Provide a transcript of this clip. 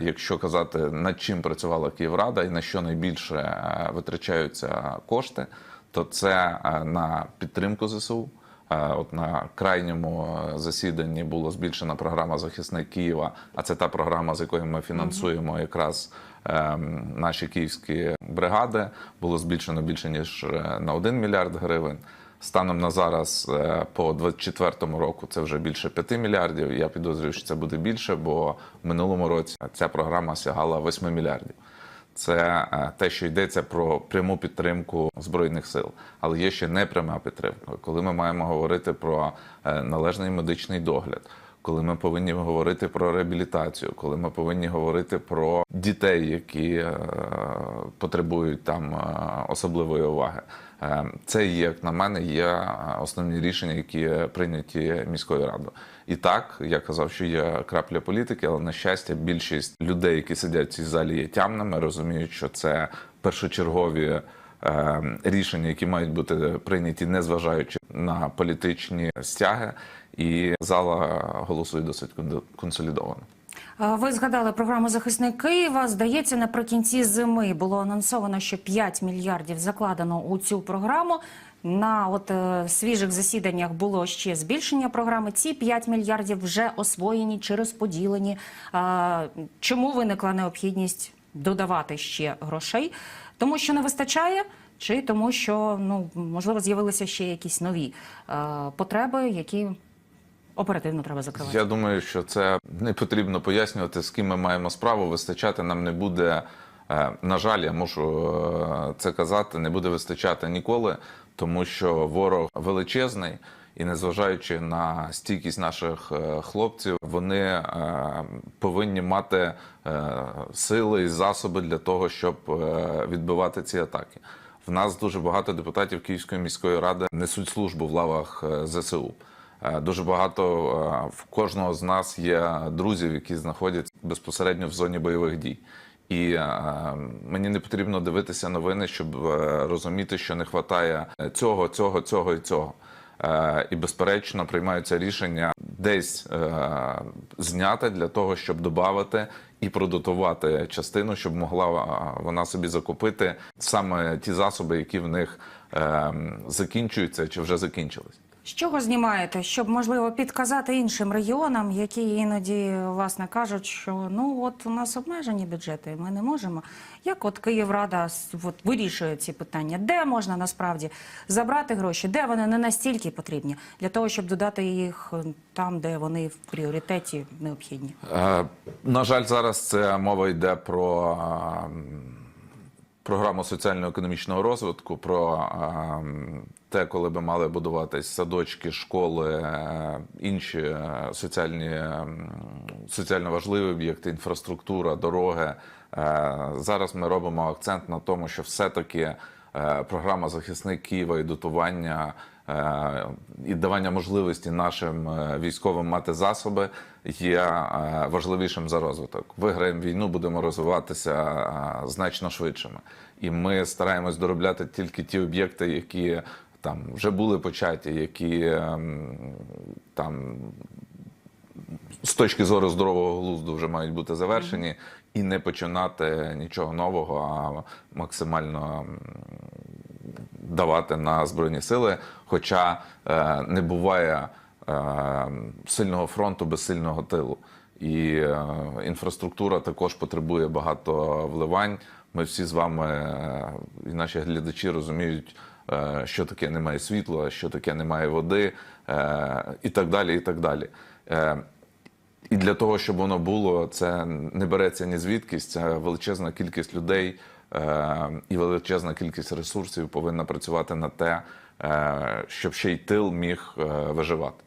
Якщо казати над чим працювала Київрада і на що найбільше е, витрачаються кошти, то це е, на підтримку ЗСУ. Е, От на крайньому засіданні була збільшена програма Захисник Києва. А це та програма, з якою ми фінансуємо якраз ем, наші київські бригади. Було збільшено більше ніж на 1 мільярд гривень. Станом на зараз е, по 24 року це вже більше 5 мільярдів. Я підозрюю, що це буде більше, бо в минулому році ця програма сягала 8 мільярдів. Це е, те, що йдеться про пряму підтримку збройних сил, але є ще непряма підтримка. Коли ми маємо говорити про е, належний медичний догляд, коли ми повинні говорити про реабілітацію, коли ми повинні говорити про дітей, які е, потребують там е, особливої уваги. Е, Це як на мене, є основні рішення, які прийняті міською радою. І так я казав, що є крапля політики, але на щастя, більшість людей, які сидять в цій залі, є тямними, розуміють, що це першочергові рішення, які мають бути прийняті, незважаючи на політичні стяги, і зала голосує досить консолідовано. Ви згадали програму Захисник Києва. Здається, наприкінці зими було анонсовано, що 5 мільярдів закладено у цю програму. На от е, свіжих засіданнях було ще збільшення програми. Ці 5 мільярдів вже освоєні чи розподілені. Е, Чому виникла необхідність додавати ще грошей? Тому що не вистачає, чи тому, що ну можливо з'явилися ще якісь нові е, потреби, які оперативно треба закривати? Я думаю, що це не потрібно пояснювати, з ким ми маємо справу. Вистачати нам не буде. е, На жаль, я можу е, це казати, не буде вистачати ніколи, тому що ворог величезний, і незважаючи на стійкість наших е, хлопців, вони повинні мати сили і засоби для того, щоб відбивати ці атаки. В нас дуже багато депутатів Київської міської ради несуть службу в лавах ЗСУ. Е, Дуже багато е, в кожного з нас є друзів, які знаходяться безпосередньо в зоні бойових дій. І е, мені не потрібно дивитися новини, щоб розуміти, що не вистачає цього, цього, цього і цього. І безперечно приймаються рішення десь зняти для того, щоб додати і продотувати частину, щоб могла вона собі закупити саме ті засоби, які в них е, закінчуються чи вже закінчились. З чого знімаєте, щоб можливо підказати іншим регіонам, які іноді власне кажуть, що ну от у нас обмежені бюджети, ми не можемо. Як от Київрада от, вирішує ці питання, де можна насправді забрати гроші, де вони не настільки потрібні для того, щоб додати їх е, там, де вони в пріоритеті необхідні? Е, На жаль, зараз це мова йде про програму соціально-економічного розвитку, про е, те, коли би мали будуватись садочки, школи, е, інші е, соціальні, е, соціально важливі об'єкти, інфраструктура, дороги. Е, Зараз ми робимо акцент на тому, що все-таки е, програма захисник Києва і дотування і давання можливості нашим е, військовим мати засоби є е, важливішим за розвиток. Виграємо війну, будемо розвиватися е, значно швидшими. І ми стараємось доробляти тільки ті об'єкти, які там вже були початі, які ем, там з точки зору здорового глузду вже мають бути завершені, і не починати нічого нового, а максимально м, давати на збройні сили. Хоча е, не буває е, сильного фронту без сильного тилу. І е, інфраструктура також потребує багато вливань. Ми всі з вами е, і наші глядачі розуміють, е, що таке немає світла, що таке немає води, е, і так далі. І так далі. Е, і для того, щоб воно було, це не береться ні звідкись, це величезна кількість людей і величезна кількість ресурсів повинна працювати на те, е, щоб ще й тил міг е, виживати.